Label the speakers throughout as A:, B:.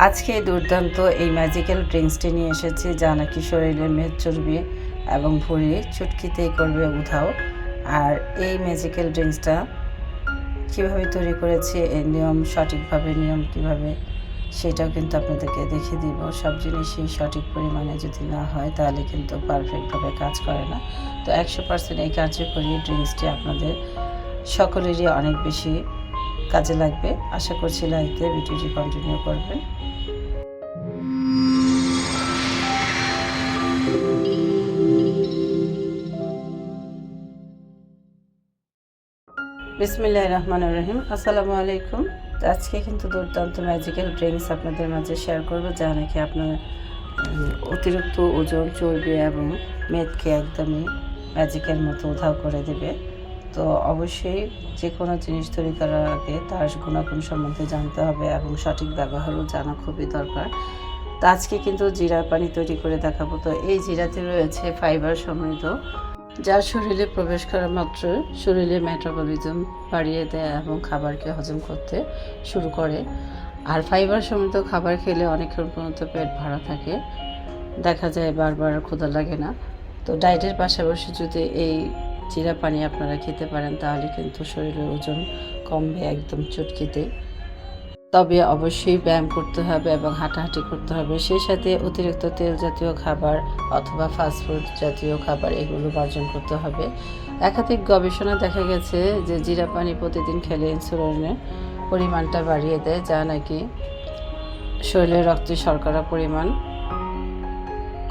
A: আজকে দুর্দান্ত এই ম্যাজিক্যাল ড্রিঙ্কসটি নিয়ে এসেছি, যা নাকি শরীরে মেদ চর্বি এবং ভুঁড়ি চুটকিতেই করবে উধাও। আর এই ম্যাজিক্যাল ড্রিঙ্কসটা কীভাবে তৈরি করেছি এই নিয়ম সঠিকভাবে, নিয়ম কীভাবে, সেটাও কিন্তু আপনাদেরকে দেখিয়ে দিব। সব জিনিসই সঠিক পরিমাণে যদি না হয়, তাহলে কিন্তু পারফেক্টভাবে কাজ করে না। তো একশো পার্সেন্ট এই কার্যকরী ড্রিঙ্কসটি আপনাদের সকলেরই অনেক বেশি কাজে লাগবে। আশা করছি লাইফে ভিডিওটি কন্টিনিউ করবেন। বিসমিল্লাহ রহমান রহিম। আসসালামু আলাইকুম। আজকে কিন্তু দুর্দান্ত ম্যাজিক্যাল ড্রিঙ্কস আপনাদের মাঝে শেয়ার করব, যা নাকি আপনার অতিরিক্ত ওজন, চর্বি এবং মেদকে একদমই ম্যাজিকের মতো উধাও করে দেবে। তো অবশ্যই যে কোনো জিনিস তৈরি করার আগে তার গুণাগুণ সম্বন্ধে জানতে হবে এবং সঠিক ব্যবহারও জানা খুবই দরকার। তো আজকে কিন্তু জিরা পানি তৈরি করে দেখাবো। তো এই জিরাতে রয়েছে ফাইবার সমৃদ্ধ, যা শরীরে প্রবেশ করা মাত্র শরীরে মেটাবলিজম বাড়িয়ে দেয় এবং খাবারকে হজম করতে শুরু করে। আর ফাইবার সমৃদ্ধ খাবার খেলে অনেকক্ষণ পর্যন্ত পেট ভরা থাকে। দেখা যায় বারবার ক্ষুধা লাগে না। তো ডায়েটের পাশাপাশি যদি এই জিরা পানি আপনারা খেতে পারেন, তাহলে কিন্তু শরীরের ওজন কমবে একদম চুটকিতে। তবে অবশ্যই ব্যায়াম করতে হবে এবং হাঁটাহাঁটি করতে হবে। সেই সাথে অতিরিক্ত তেল জাতীয় খাবার অথবা ফাস্টফুড জাতীয় খাবার এগুলো বর্জন করতে হবে। একাধিক গবেষণা দেখা গেছে যে জিরা পানি প্রতিদিন খেলে ইনসুলিনের পরিমাণটা বাড়িয়ে দেয়, যা নাকি শরীরে রক্তে শর্করা পরিমাণ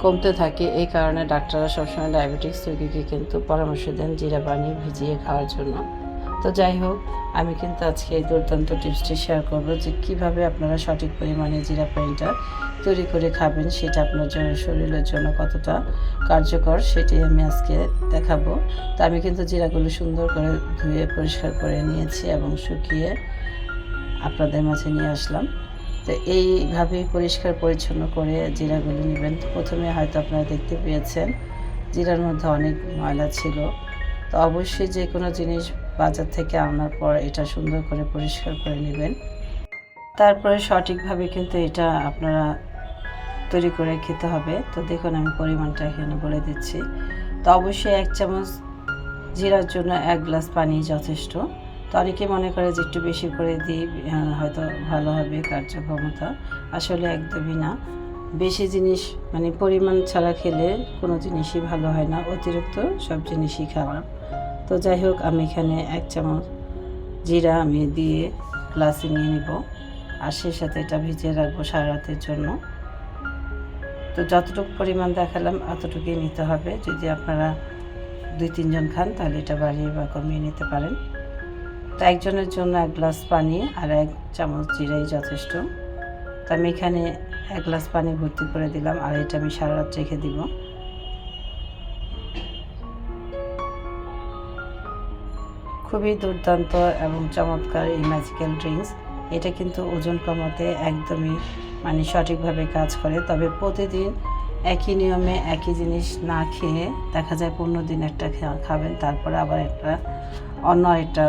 A: কমতে থাকে, এই কারণে ডাক্তাররা সবসময় ডায়াবেটিক্স রোগীকে কিন্তু পরামর্শ দেন জিরা পানি ভিজিয়ে খাওয়ার জন্য। তো যাই হোক, আমি কিন্তু আজকে এই দুর্দান্ত টিপসটি শেয়ার করব যে কীভাবে আপনারা সঠিক পরিমাণে জিরা পানিটা তৈরি করে খাবেন, সেটা আপনার জন্য শরীরের জন্য কতটা কার্যকর সেটি আমি আজকে দেখাবো। তো আমি কিন্তু জিরাগুলো সুন্দর করে ধুয়ে পরিষ্কার করে নিয়েছি এবং শুকিয়ে আপনাদের মাঝে নিয়ে আসলাম। তো এইভাবে পরিষ্কার পরিচ্ছন্ন করে জিরাগুলো নেবেন। প্রথমে হয়তো আপনারা দেখতে পেয়েছেন, জিরার মধ্যে অনেক ময়লা ছিল। তো অবশ্যই যে কোনো জিনিস বাজার থেকে আনার পর এটা সুন্দর করে পরিষ্কার করে নেবেন। তারপরে সঠিকভাবে কিন্তু এটা আপনারা তৈরি করে খেতে হবে। তো দেখুন আমি পরিমাণটা এখানে বলে দিচ্ছি। তো অবশ্যই এক চামচ জিরার জন্য এক গ্লাস পানি যথেষ্ট। তো অনেকে মনে করে যে একটু বেশি করে দিই হয়তো ভালো হবে কার্যক্ষমতা। আসলে একদমই না। বেশি জিনিস মানে পরিমাণ ছাড়া খেলে কোনো জিনিসই ভালো হয় না। অতিরিক্ত সব জিনিসই খারাপ। তো যাই হোক, আমি এখানে এক চামচ জিরা আমি দিয়ে গ্লাসে নিয়ে নিব। আর সেই সাথে এটা ভিজিয়ে রাখব সারা রাতের জন্য। তো যতটুকু পরিমাণ দেখালাম অতটুকুই নিতে হবে। যদি আপনারা দুই, তিনজন খান, তাহলে এটা বাড়িয়ে বা কমিয়ে নিতে পারেন। তো একজনের জন্য এক গ্লাস পানি আর এক চামচ জিরাই যথেষ্ট। তো আমি এখানে এক গ্লাস পানি ভর্তি করে দিলাম আর এটা আমি সারা রাত রেখে দিব। খুবই দুর্দান্ত এবং চমৎকার এই ম্যাজিক্যাল ড্রিঙ্কস এটা কিন্তু ওজন কমাতে একদমই মানে সঠিকভাবে কাজ করে। তবে প্রতিদিন একই নিয়মে একই জিনিস না খেয়ে দেখা যায় পনেরো দিন একটা খাবেন, তারপরে আবার একটা, অন্য একটা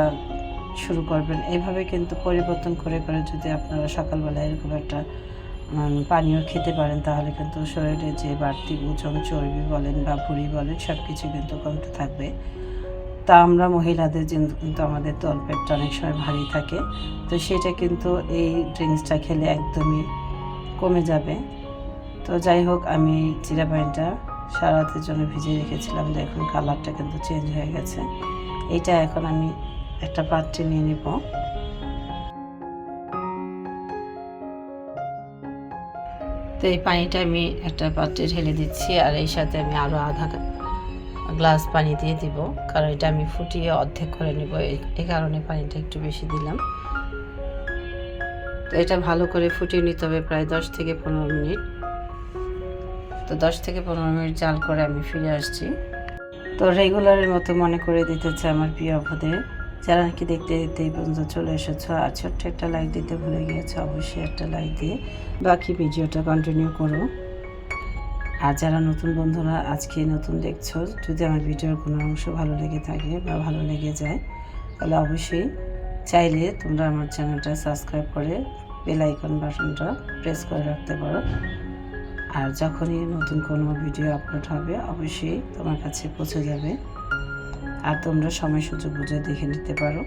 A: শুরু করবেন। এভাবে কিন্তু পরিবর্তন করে করে যদি আপনারা সকালবেলা এরকম একটা পানীয় খেতে পারেন, তাহলে কিন্তু শরীরে যে বাড়তি ওজন, চর্বি বলেন বা ভুঁড়ি বলেন সব কিছু কিন্তু কমতে থাকবে। তা আমরা মহিলাদের কিন্তু আমাদের তলপেটটা অনেক সময় ভারী থাকে, তো সেটা কিন্তু এই ড্রিঙ্কসটা খেলে একদমই কমে যাবে। তো যাই হোক, আমি জিরা পানিটা সারা রাতের জন্য ভিজিয়ে রেখেছিলাম, দেখুন কালারটা কিন্তু চেঞ্জ হয়ে গেছে। এটা এখন আমি একটা পাত্রে নিয়ে নিব। তো এই পানিটা আমি একটা পাত্রে ঢেলে দিচ্ছি আর এই সাথে আমি আরও আধা গ্লাস পানি দিয়ে দিব। কারণ এটা আমি ফুটিয়ে অর্ধেক করে নেব। এই- কারণে পানিটা একটু বেশি দিলাম। তো এটা ভালো করে ফুটিয়ে নিতে হবে প্রায় দশ থেকে পনেরো মিনিট। তো দশ থেকে পনেরো মিনিট জাল করে আমি ফিরে আসছি। তো রেগুলারের মতো মনে করে দিতেছে আমার প্রিয় অভদের যারা নাকি দেখতে দেখতে এই পর্যন্ত চলে এসেছ। আর ছোট্ট একটা লাইক দিতে ভুলে গিয়েছো, অবশ্যই একটা লাইক দিয়ে বাকি ভিডিওটা কন্টিনিউ করো। আর যারা নতুন বন্ধুরা, আজকে নতুন দেখছ, যদি আমার ভিডিওর কোনো অংশ ভালো লেগে থাকে বা ভালো লেগে যায়, তাহলে অবশ্যই চাইলে তোমরা আমার চ্যানেলটা সাবস্ক্রাইব করে বেল আইকন বাটনটা প্রেস করে রাখতে পারো। আর যখনই নতুন কোনো ভিডিও আপলোড হবে, অবশ্যই তোমার কাছে পৌঁছে যাবে। আর তোমরা সময় সুযোগ বুঝে দেখে নিতে পারো।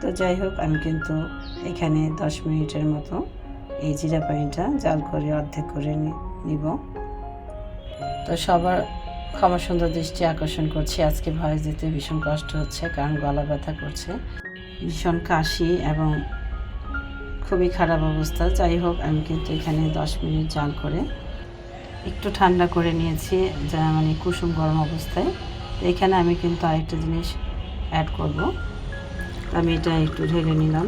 A: তো যাই হোক, আমি কিন্তু এখানে দশ মিনিটের মতো এই জিরা পানিটা জাল করে অর্ধেক করে নিব। তো সবার ক্ষমা সুন্দর দৃষ্টি আকর্ষণ করছি। আজকে ভয়েস দিতে ভীষণ কষ্ট হচ্ছে, কারণ গলা ব্যথা করছে। ভীষণ কাশি এবং খুবই খারাপ অবস্থা। যাই হোক, আমি কিন্তু এখানে দশ মিনিট জাল করে একটু ঠান্ডা করে নিয়েছি, যা মানে কুসুম গরম অবস্থায়। এখানে আমি কিন্তু আরেকটা জিনিস অ্যাড করব। আমি এটা একটু ঢেলে নিলাম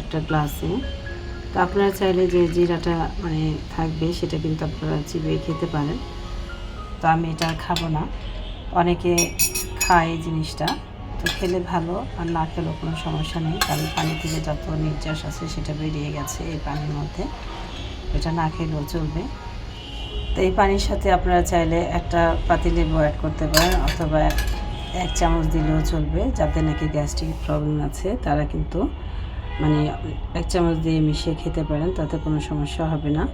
A: একটা গ্লাসে তো আপনারা চাইলে যে জিরাটা মানে থাকবে সেটা কিন্তু আপনারা চিবিয়ে খেতে পারেন। তো আমি এটা খাব না। অনেকে খায় জিনিসটা। তো খেলে ভালো, আর না খেলেও কোনো সমস্যা নেই, কারণ পানি থেকে যত নির্যাস আছে সেটা বেরিয়ে গেছে এই পানির মধ্যে। এটা না খেলেও চলবে। তো এই পানির সাথে আপনারা চাইলে একটা পাতিলেবু অ্যাড করতে পারেন অথবা এক চামচ দিলেও চলবে। যাদের নাকি গ্যাস্ট্রিক প্রবলেম আছে, তারা কিন্তু মানে এক চামচ দিয়ে মিশিয়ে খেতে পারেন, তাতে কোনো সমস্যা হবে না।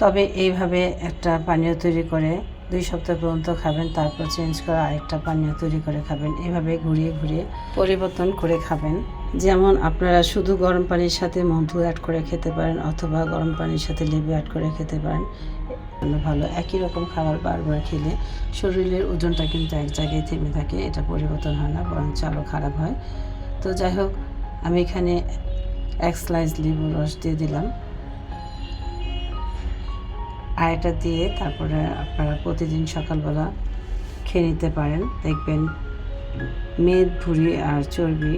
A: তবে এইভাবে একটা পানীয় তৈরি করে দুই সপ্তাহ পর্যন্ত খাবেন, তারপর চেঞ্জ করে আরেকটা পানীয় তৈরি করে খাবেন। এভাবে ঘুরিয়ে ঘুরিয়ে পরিবর্তন করে খাবেন। যেমন আপনারা শুধু গরম পানির সাথে মধু অ্যাড করে খেতে পারেন অথবা গরম পানির সাথে লেবু অ্যাড করে খেতে পারেন। ভালো। একই রকম খাবার বারবার খেলে শরীরের ওজনটা কিন্তু এক জায়গায় থেমে থাকে, এটা পরিবর্তন হয় না, বরঞ্চ আরও খারাপ হয়। তো যাই হোক, আমি এখানে এক স্লাইস লেবু রস দিয়ে দিলাম। আর এটা দিয়ে তারপরে আপনারা প্রতিদিন সকালবেলা খেয়ে নিতে পারেন। দেখবেন মেদ, ভুঁড়ি আর চর্বি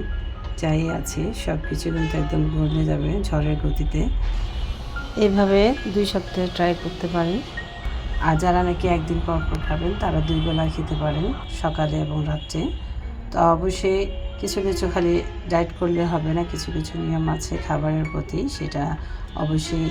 A: যাই আছে সব কিছু কিন্তু একদম গলে যাবে ঝড়ের গতিতে। এইভাবে দুই সপ্তাহে ট্রাই করতে পারেন। আর যারা নাকি একদিন পর পর খাবেন, তারা দুই বেলা খেতে পারেন সকালে এবং রাত্রে। তো অবশ্যই কিছু কিছু খালি ডায়েট করলে হবে না, কিছু কিছু নিয়ম আছে খাবারের প্রতি, সেটা অবশ্যই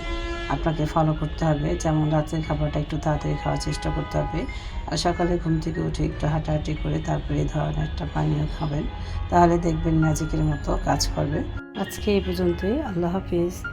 A: আপনাকে ফলো করতে হবে। যেমন রাতের খাবারটা একটু তাড়াতাড়ি খাওয়ার চেষ্টা করতে হবে। আর সকালে ঘুম থেকে উঠে একটু হাঁটাহাঁটি করে তারপরে এই ধরনের একটা পানীয় খাবেন। তাহলে দেখবেন ম্যাজিকের মতো কাজ করবে। আজকে এই পর্যন্তই। আল্লাহ হাফিজ।